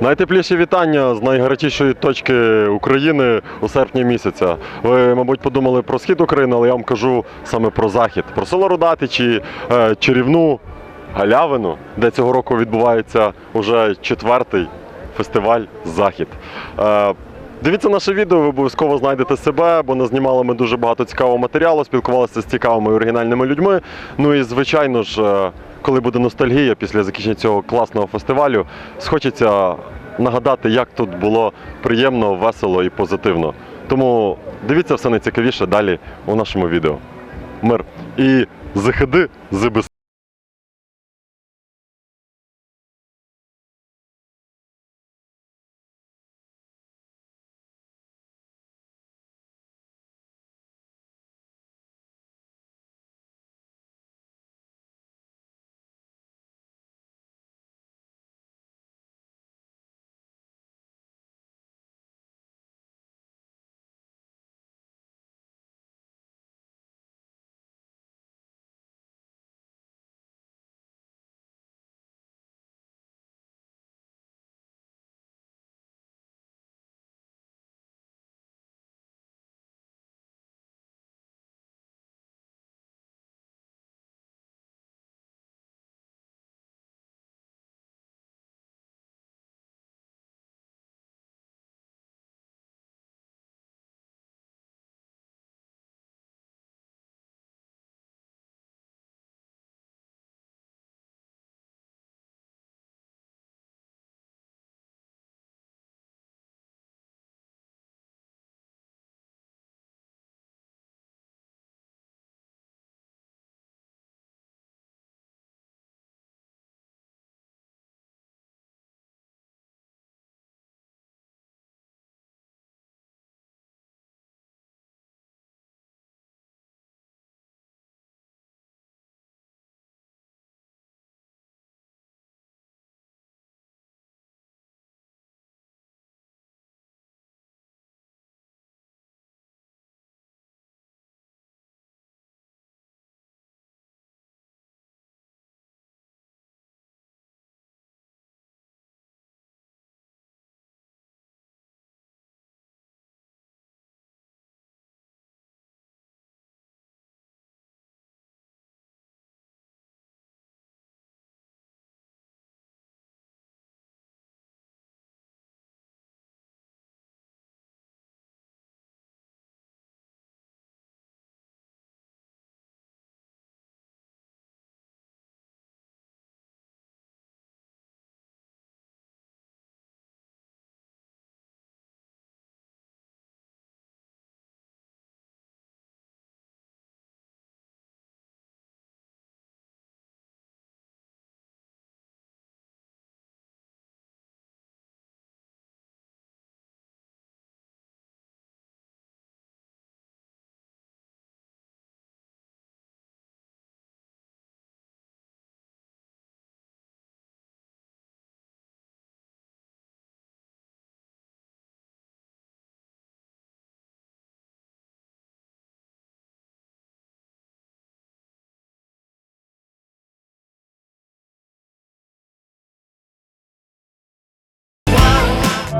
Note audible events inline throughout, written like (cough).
Найтепліші вітання з найгарячішої точки України у серпні місяця. Ви, мабуть, подумали про схід України, але я вам кажу саме про захід, про село Рудатичі, е, чарівну галявину, де цього року відбувається уже четвертий фестиваль Захід. Е, Дивіться наше відео, ви обов'язково знайдете себе, бо назнімали ми дуже багато цікавого матеріалу, спілкувалися з цікавими і оригінальними людьми. Ну і звичайно ж, е, коли буде ностальгія після закінчення цього класного фестивалю, схочеться нагадати, як тут було приємно, весело і позитивно. Тому дивіться все найцікавіше далі у нашому відео. Мир і заходи ЗБС.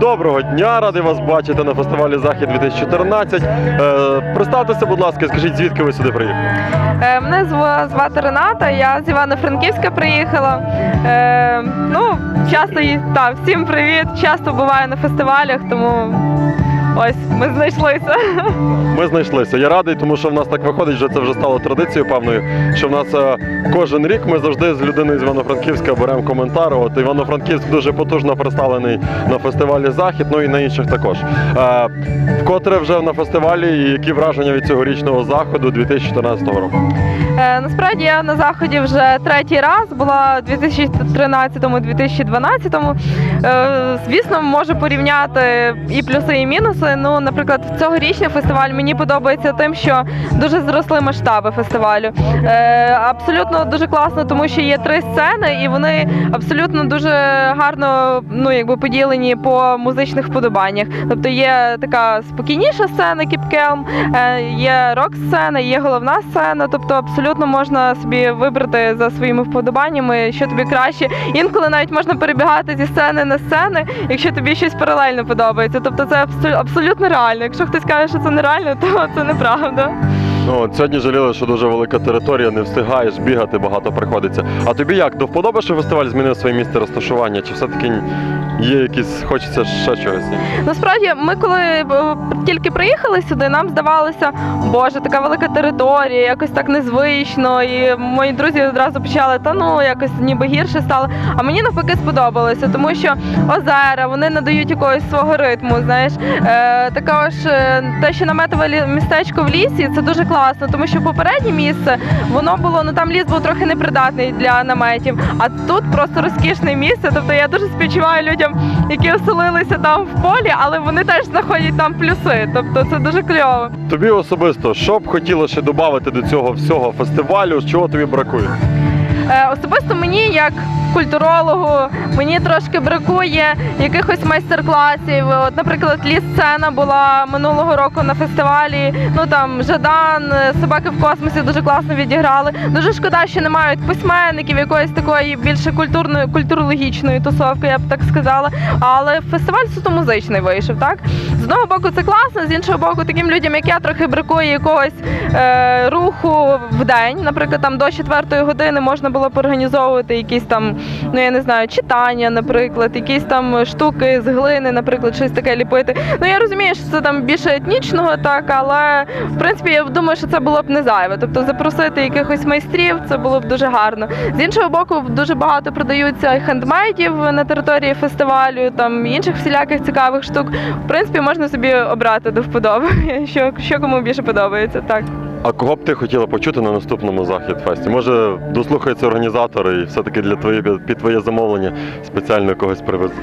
Доброго дня, радий вас бачити на фестивалі Захід 2014. Е, представтеся, будь ласка, скажіть, звідки ви сюди приїхали? Е, Мене звати Рената, я з Івано-Франківська приїхала. Е, ну, часто так, та, всім привіт. Часто буваю на фестивалях, тому ось ми знайшлися. Ми знайшлися. Я радий, тому що в нас так виходить, що це вже стало традицією певною. Що в нас е, кожен рік ми завжди з людиною з Івано-Франківська беремо коментар. От Івано-Франківськ дуже потужно представлений на фестивалі Захід, ну і на інших також. Е, вкотре вже на фестивалі і які враження від цьогорічного заходу 2014 року? Е, насправді я на заході вже третій раз була у 2013-2012. Е, звісно, можу порівняти і плюси, і мінуси. Ну, наприклад, цьогорічний фестиваль мені подобається тим, що дуже зросли масштаби фестивалю. Е, абсолютно дуже класно, тому що є три сцени, і вони абсолютно дуже гарно ну, якби поділені по музичних вподобаннях. Тобто є така спокійніша сцена Кіпкелм, е, є рок-сцена, є головна сцена. Тобто абсолютно можна собі вибрати за своїми вподобаннями, що тобі краще. Інколи навіть можна перебігати зі сцени на сцени, якщо тобі щось паралельно подобається. Тобто це абсолютно реально. Якщо хтось каже, що це нереально, то це неправда. Ну, сьогодні жаліли, що дуже велика територія, не встигаєш бігати, багато приходиться. А тобі як? До вподоби, що фестиваль змінив своє місце розташування? Чи все-таки є якісь, хочеться ще чогось? Насправді, ми коли е, тільки приїхали сюди, нам здавалося, боже, така велика територія, якось так незвично. І мої друзі одразу почали, та ну якось ніби гірше стало. А мені навпаки сподобалося, тому що озера вони надають якогось свого ритму. Знаєш, е, також е, те, що наметове лі- містечко в лісі, це дуже класно, тому що попереднє місце воно було ну там ліс був трохи непридатний для наметів. А тут просто розкішне місце. Тобто я дуже співчуваю людям, які оселилися там в полі, але вони теж знаходять там плюси. Тобто це дуже кльово. Тобі особисто, що б хотіло ще додати до цього всього фестивалю, чого тобі бракує? Е, особисто мені, як культурологу, мені трошки бракує якихось майстер-класів. От, наприклад, ліс-сцена була минулого року на фестивалі. Ну там Жадан, е, собаки в космосі дуже класно відіграли. Дуже шкода, що не мають письменників, якоїсь такої більше культурної культурологічної тусовки, я б так сказала. Але фестиваль суто музичний вийшов. Так з одного боку, це класно, з іншого боку, таким людям, як я, трохи бракує якогось е, руху в день. Наприклад, там до четвертої години можна було б організовувати якісь там, ну я не знаю, читання, наприклад, якісь там штуки з глини, наприклад, щось таке ліпити. Ну я розумію, що це там більше етнічного, так, але в принципі я думаю, що це було б не зайве. Тобто запросити якихось майстрів, це було б дуже гарно. З іншого боку, дуже багато продаються хендмейдів на території фестивалю, там інших всіляких цікавих штук. В принципі, можна собі обрати до вподоби, (laughs) що, що кому більше подобається. Так. А кого б ти хотіла почути на наступному захід фесті? Може, дослухаються організатори і все-таки для твоє, під твоє замовлення спеціально когось привезуть?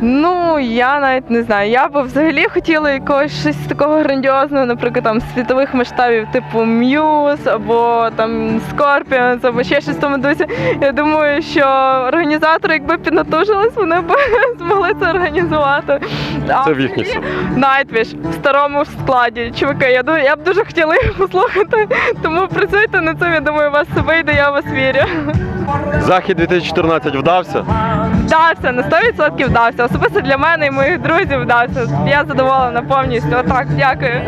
Ну, я навіть не знаю. Я б взагалі хотіла якогось щось такого грандіозного, наприклад, там світових масштабів, типу Muse або там Scorpions, або ще щось в тому дусі. Я думаю, що організатори, якби піднатужились, вони б (laughs) змогли це організувати. Це в їхній силі. Nightwish в старому складі. Чуваки, я думаю, я б дуже хотіла їх послухати. Тому працюйте над цим. Я думаю, у вас все вийде, я в вас вірю. Захід 2014 вдався. Вдався, на 100% вдався. Особисто для мене і моїх друзів вдався. Я задоволена повністю. Отак, дякую.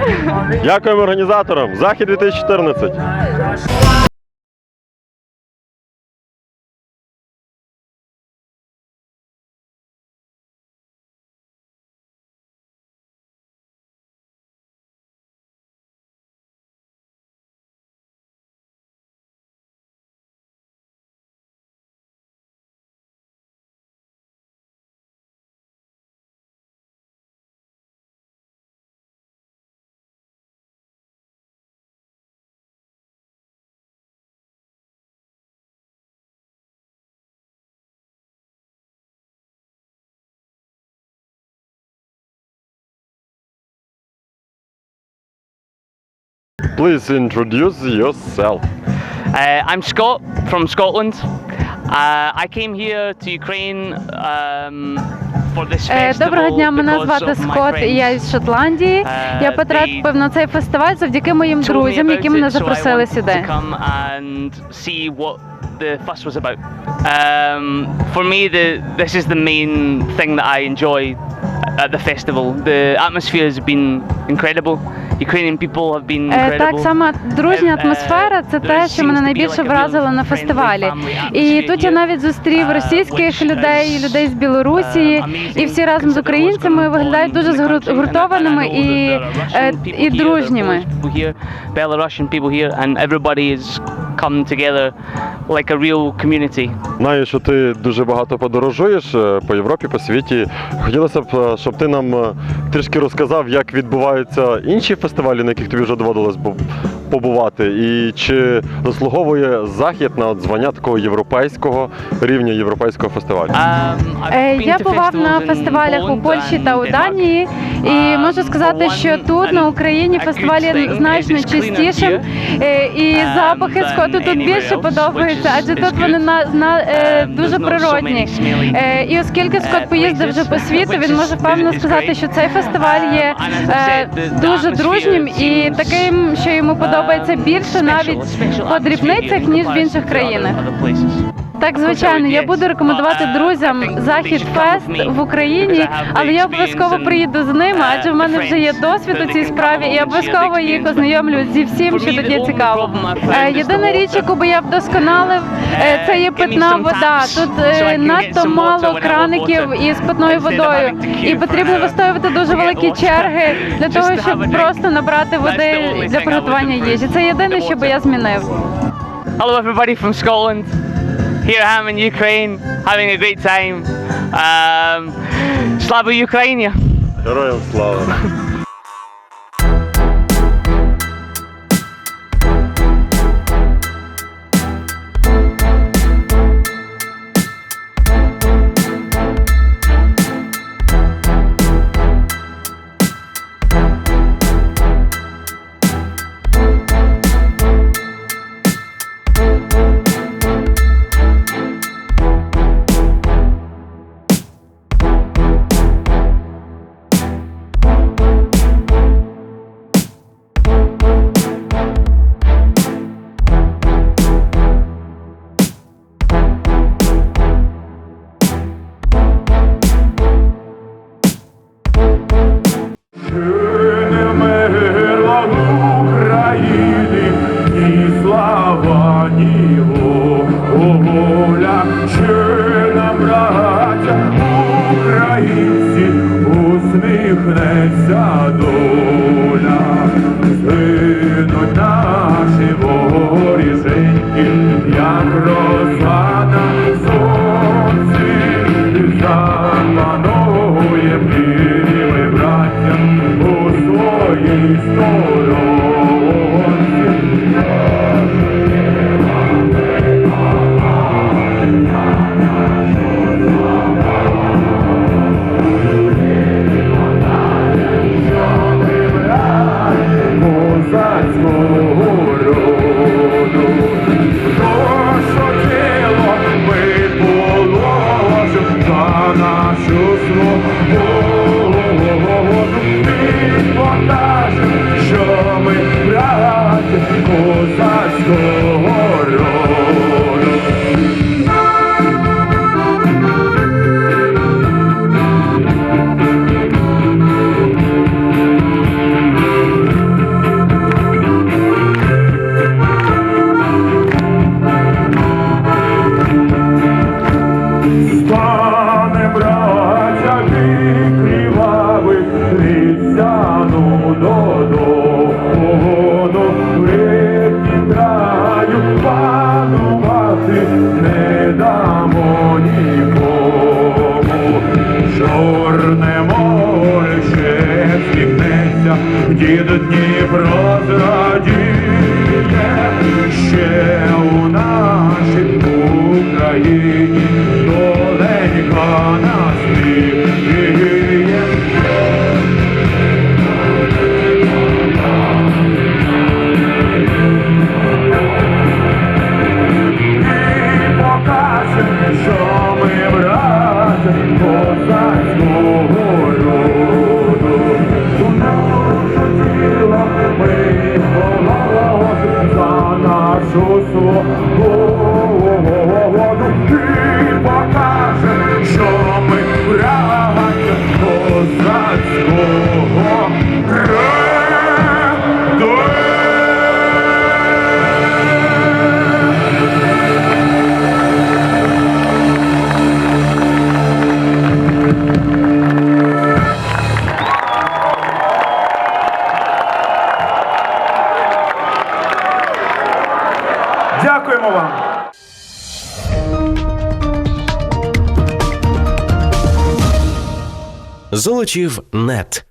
Дякуємо організаторам. Захід 2014. Please introduce yourself. Uh, I'm Scott from Scotland. Uh, I came here to Ukraine um, for this Е, festival Доброго дня, мене because звати of my Скот, і я friends. із Шотландії. Е, Я they потрапив на цей фестиваль завдяки моїм told me друзям, about які мене so I запросили wanted сюди. come and see what the fuss was about. Um, for me, the, this is the main thing that I enjoy at the festival. The atmosphere has been incredible. Ukrainian people have been Е, incredible. Так, саме дружня Е, атмосфера це те, що мене найбільше вразило на фестивалі. І тут я навіть зустрів Е, російських людей, людей з Білорусі, uh, і всі разом з українцями виглядають дуже згуртованими і, е, і дружніми. Belarusian people here, and everybody is come together like a real community. Знаю, що ти дуже багато подорожуєш е, по Європі, по світі. Хотілося б, е, щоб ти нам е, трішки розказав, як відбуваються інші фестивалі, на яких тобі вже доводилось побувати? І чи заслуговує захід на от звання такого європейського рівня європейського фестивалю? Е, Я бував на фестивалях у Польщі та у Данії, і можу сказати, що тут на Україні фестивалі значно here, е, і запахи скоту тут більше подобаються, адже тут вони на, на е, Um, дуже природні. І оскільки Скот uh, поїздив вже по світу, він може впевнено is сказати, що цей фестиваль є Um, дуже дружнім і таким, що йому подобається um, більше навіть по дрібницях, ніж в інших країнах. Так, звичайно, я буду рекомендувати друзям Захід Фест в Україні, але я обов'язково приїду з ними, адже в мене вже є досвід у цій справі, і я обов'язково їх ознайомлю зі всім, що тут є цікаво. Е, Єдина річ, яку би я вдосконалив, е, це є питна вода. Тут е, надто мало краників із питною водою, і потрібно вистоювати дуже великі черги для того, щоб просто набрати води для приготування їжі. Це єдине, що би я змінив. Hello, everybody from Scotland. Here I am in Ukraine, having a great time. Um, Slava Ukraine! Героям слава! (laughs) horyzontil, jak rozmawiać. Золочів нет.